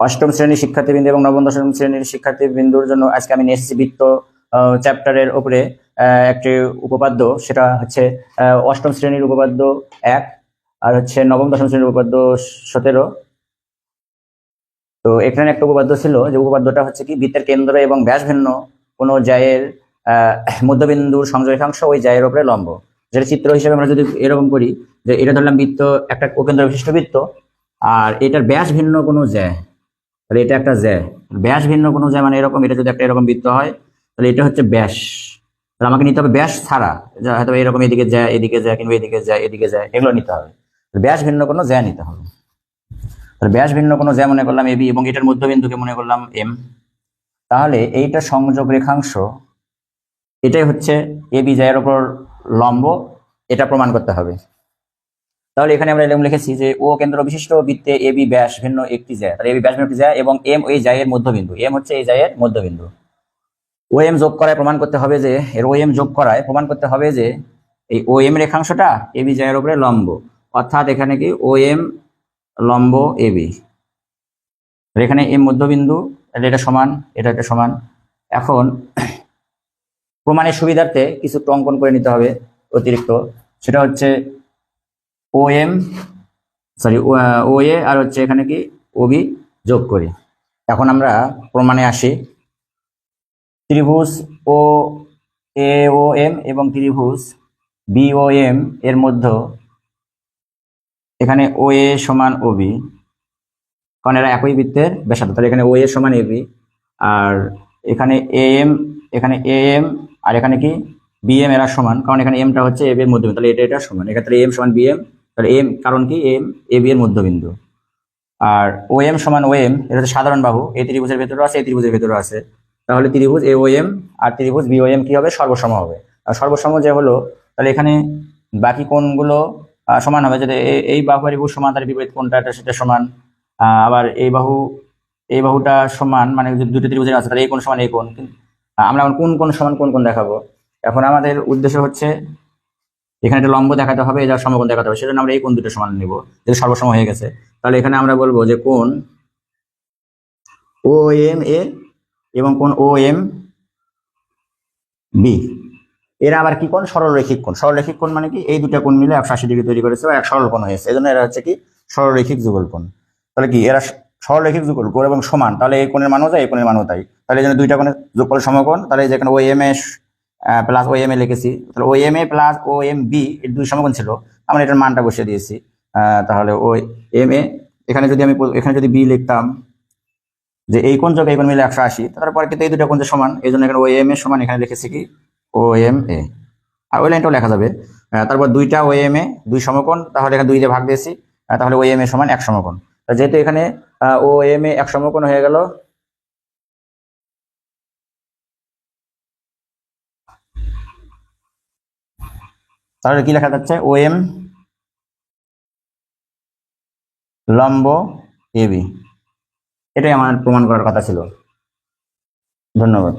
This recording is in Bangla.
অষ্টম শ্রেণির শিক্ষার্থীবৃন্দ এবং নবম দশম শ্রেণির শিক্ষার্থীবৃন্দুর জন্য আজকে আমি এসেছি বৃত্ত চ্যাপ্টারের উপরে একটি উপপাদ্য, সেটা হচ্ছে অষ্টম শ্রেণির উপপাদ্য এক, আর হচ্ছে নবম দশম শ্রেণির উপপাদ্য সতেরো। তো এখানে একটা উপপাদ্য ছিল যে উপপাদ্যটা হচ্ছে কি, বৃত্তের কেন্দ্র এবং ব্যাস ভিন্ন কোনো জায়ের মধ্যবিন্দুর সংযোগাংশ ওই জায়ের উপরে লম্ব। যেটা চিত্র হিসেবে আমরা যদি এরকম করি যে এটা ধরলাম বৃত্ত, একটা কেন্দ্র বিশিষ্ট বৃত্ত, আর এটার ব্যাস ভিন্ন কোনো জ্যা। তাহলে এটা একটা জ্যা। ব্যাস ভিন্ন কোনো জ্যা মানে এরকম, এটা যদি একটা এরকম বৃত্ত হয়, তাহলে এটা হচ্ছে ব্যাস। তাহলে আমাকে নিতে হবে ব্যাস ছাড়া। হয়তো এরকম এদিকে যায় এদিকে যায় কিংবা এদিকে যায় এদিকে যায় এগুলো নিতে হবে। ব্যাস ভিন্ন কোনো জ্যা নিতে হবে। তাহলে ব্যাস ভিন্ন কোনো জ্যা মনে করলাম এবি এবং এটার মধ্যবিন্দুকে মনে করলাম এম। তাহলে এইটা সংযোগ রেখাংশ, এটাই হচ্ছে এবি জ্যায়ের ওপর লম্ব, এটা প্রমাণ করতে হবে। তাহলে এখানে আমরা এরকম লিখেছি যে, ও কেন্দ্র বিশিষ্ট বৃত্তে এ, বি, ব্যাস ভিন্ন একটি জ্যা। তাহলে এবি ব্যাস ভিন্ন একটি জ্যা এবং এম ওই জায়ের মধ্যবিন্দু। এম হচ্ছে এই জায়ের মধ্যবিন্দু। ও এম যোগ করায় প্রমাণ করতে হবে যে, এর ও এম যোগ করায় প্রমাণ করতে হবে যে, এই ও এম রেখাংশটা এ, বি জায়ের উপরে লম্ব। অর্থাৎ এখানে কি ও এম লম্ব এ, বি। এখানে এম মধ্যবিন্দু এটা সমান, এটা এটা সমান। এখন প্রমাণের সুবিধার্থে কিছু একটু অঙ্কন করে নিতে হবে অতিরিক্ত। সেটা হচ্ছে ও এম সরি ও এ আর হচ্ছে এখানে কি? ওবি যোগ করি। এখন আমরা প্রমাণে আসি। ত্রিভুজ ও এ ও এম এবং ত্রিভুজ বি ও এম এর মধ্যে এখানে ও এ সমান ও বি কারণ এরা একই বৃত্তের ব্যাসার্ধ। তাহলে এখানে ও এ সমান এ বি আর এখানে এ এম এখানে এ এম আর এখানে কি? বি এম এরা সমান। কারণ এখানে এমটা হচ্ছে এ এর মধ্যবিন্দু তাহলে এটা এটা সমান। এক্ষেত্রে এম সমান বি এম তাহলে এম কারণ কি? এম এ বি এর মধ্যবিন্দু। আর ও এম সমান ও এম এটা হচ্ছে সাধারণ বাহু। এই ত্রিভুজের ভেতরে আছে এই ত্রিভুজের ভেতরে আছে। তাহলে ত্রিভুজ এ ও এম আর ত্রিভুজ বি ও এম কি হবে? সর্বসম হবে। আর সর্বসম যে হলো তাহলে এখানে বাকি কোণগুলো আহ, সমান হবে। এ- এই বাহু আর এই সমান তার বিপরীত কোণটা এটা সেটা সমান। আবার এই বাহু এই বাহুটা সমান মানে দুটো ত্রিভুজের আছে তাহলে এই কোণ সমান এই আহ, আমরা কোন কোন সমান কোন কোন দেখাবো? এখন আমাদের উদ্দেশ্য হচ্ছে এখানে একটা লম্ব দেখাতে হবে যার সমকোণ দেখাতে হবে, সেজন্য আমরা এই কোণ দুটো সমান নিব যেটা সর্বসম হয়ে গেছে। তাহলে এখানে আমরা বলব যে কোণ ও এম এ এবং কোণ ও এম বি এরা আবার কি কোণ? সরলরৈখিক কোণ। সরলরৈখিক কোণ মানে কি? এই দুটো কোণ মিলে একশো আশি ডিগ্রি তৈরি করেছে এক সরল কোণ হয়েছে। এই জন্য এরা হচ্ছে কি? সরলরৈখিক যুগল কোণ। তাহলে কি? এরা সরলরৈখিক যুগল কোণ এবং সমান। তাহলে এই কোণের মানও যায়, এই কোণের মানও তাই। তাহলে এই জন্য দুইটা কোণের যোগফল সমকোণ। তাহলে যেখানে O M A plus O M A লিখেছি। তাহলে O M A plus O M B এর দুই সমকোণ ছিল। আমরা এটার মানটা বসিয়ে দিয়েছি। তাহলে ও এম এ এখানে যদি আমি এখানে যদি বি লিখতাম যে এই কোন যোগ এই কোণ মিলে একশো আশি, তারপরে কিন্তু এই দুটো যে সমান, এই জন্য এখানে ও এম এ সমান এখানে লিখেছি কি? ও এম এ আর ওই লাইনটাও লেখা যাবে। তারপর দুইটা ও এম এ দুই সমকোণ, তাহলে এখানে দুই দিয়ে ভাগ দিয়েছি। তাহলে ও এম এ সমান এক সমকোণ। যেহেতু এখানে ও এম এ এক সমকোণ হয়ে গেল তাহলে কি লেখা যাচ্ছে? ও এম লম্ব এবি এটাই আমার প্রমাণ করার কথা ছিল। ধন্যবাদ।